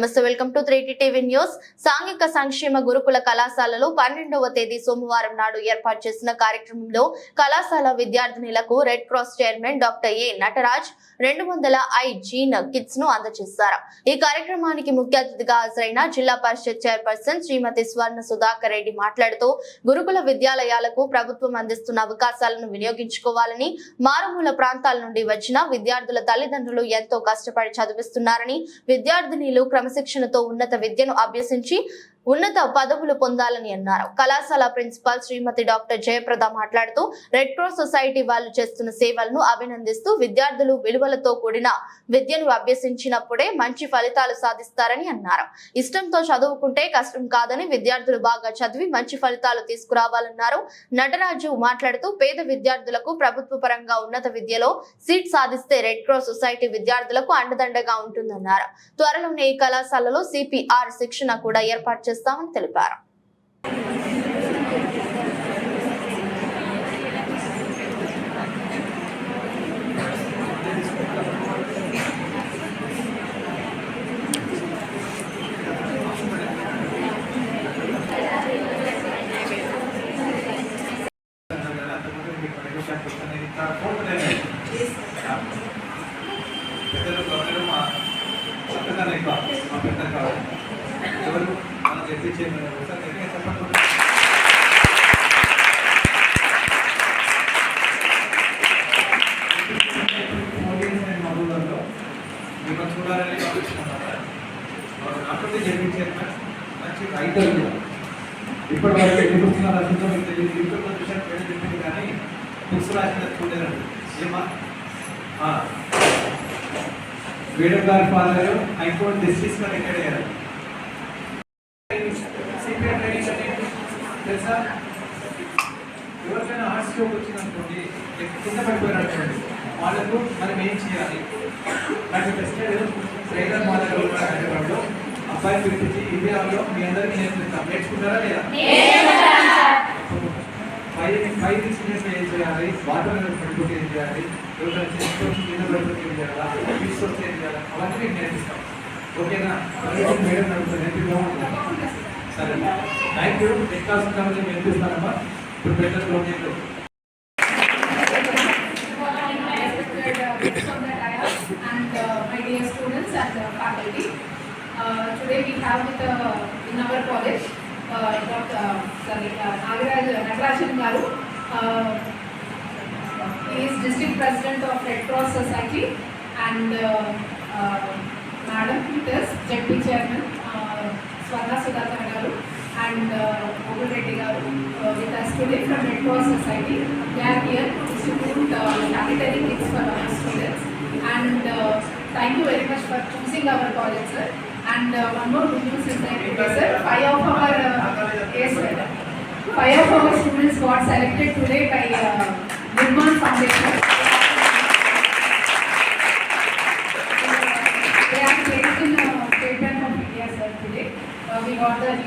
నమస్తే welcome to three T TV news. సాంఘిక సంక్షేమ గురుకుల కళాశాలలో పన్నెండవ తేదీ సోమవారం నాడు ఏర్పాటు చేసిన కార్యక్రమంలో కళాశాల విద్యార్థినులకు Red Cross chairman doctor A Nataraj రెండు వందల ఐ జీన్ కిట్స్ను అందజేశారు. ఈ కార్యక్రమానికి ముఖ్య అతిథిగా హాజరైన జిల్లా పరిషత్ చైర్పర్సన్ శ్రీమతి స్వర్ణ సుధాకర్ రెడ్డి మాట్లాడుతూ గురుకుల విద్యాలయాలకు ప్రభుత్వం అందిస్తున్న అవకాశాలను వినియోగించుకోవాలని మారుమూల ప్రాంతాల నుండి వచ్చిన విద్యార్థుల తల్లిదండ్రులు ఎంతో కష్టపడి చదివిస్తున్నారని విద్యార్థినిలు క్రమశిక్షణతో ఉన్నత విద్యను అభ్యసించి ఉన్నత పదవులు పొందాలని అన్నారు. కళాశాల ప్రిన్సిపాల్ శ్రీమతి డాక్టర్ జయప్రద మాట్లాడుతూ రెడ్ క్రాస్ సొసైటీ వాళ్ళు చేస్తున్న సేవలను అభినందిస్తూ విద్యార్థులు విలువలతో కూడిన విద్యను అభ్యసించినప్పుడే మంచి ఫలితాలు సాధిస్తారని అన్నారు. ఇష్టంతో చదువుకుంటే కష్టం కాదని విద్యార్థులు బాగా చదివి మంచి ఫలితాలు తీసుకురావాలన్నారు. నటరాజు మాట్లాడుతూ పేద విద్యార్థులకు ప్రభుత్వ పరంగా ఉన్నత విద్యలో సీట్ సాధిస్తే రెడ్ క్రాస్ సొసైటీ విద్యార్థులకు అండదండగా ఉంటుందన్నారు. త్వరలోనే ఈ కళాశాలలో సిపిఆర్ శిక్షణ కూడా ఏర్పాటు చేస్తామని తెలిపారు. మనం మిమ్మల్ని చూడాలని ఆలోచిస్తున్నారా అప్పటి మంచి రైటర్ ఇప్పటి వరకు ఎన్ని పుస్తకాలు రాసిందో మీకు తెలియదు యూట్యూబ్లో చూసాను పేరు చెప్పింది కానీ బుక్స్ రాసిన చూడలేదండి ఏమా వేణు గారి ఫాదర్ హైకోర్టు జస్టిస్గా రిటైర్ అయ్యారు. ఉద్యోగం వచ్చిందనుకోండి ఎక్కడ కింద పడిపోయినట్టుకోండి వాళ్ళకు మనం ఏం చేయాలి? నాకు టెస్ట్ ట్రైలర్ మా హైదరాబాద్లో అబ్బాయి పిలిపించి ఇండియాలో మీ అందరికీ నేర్పిస్తాం నేర్చుకుంటారా లేదా? ఫైవ్ ఫైవ్ ఇన్సిడెంట్స్ ఏం చేయాలి? వాటర్ పడిపోతే ఏం చేయాలి? ఎవరైనా చేసుకోవచ్చు కింద పడిపోతే ఏం చేయాలా? తీసుకొస్తే ఏం చేయాలి? అవన్నీ నేను నేర్పిస్తాం ఓకేనా? మేడం నడుపుతుంది నేర్పిద్దాం సరే థ్యాంక్ యూ ఎక్కాల్సిన కాబట్టి నేర్పిస్తానమ్మా. ఇప్పుడు better project and uh, my dear students and uh, faculty. Uh, today we have with uh, in our college uh, Dr. Uh, sorry, uh, Nagaraj Natarajan Garu. Uh, he is district president of Red Cross Society and uh, uh, Madam it is JP and uh, Gokul Reddy garu uh, with us today from Red Cross Society. They are here to distribute uh, sanitary kits for our students. And uh, thank you very much for choosing our college, sir. And uh, one more good news is that today, sir, uh, five of our uh, yes, sir. five of our students got selected today by uh, Nirman Foundation. They are placed in uh, state bank of India. Today uh, we got the.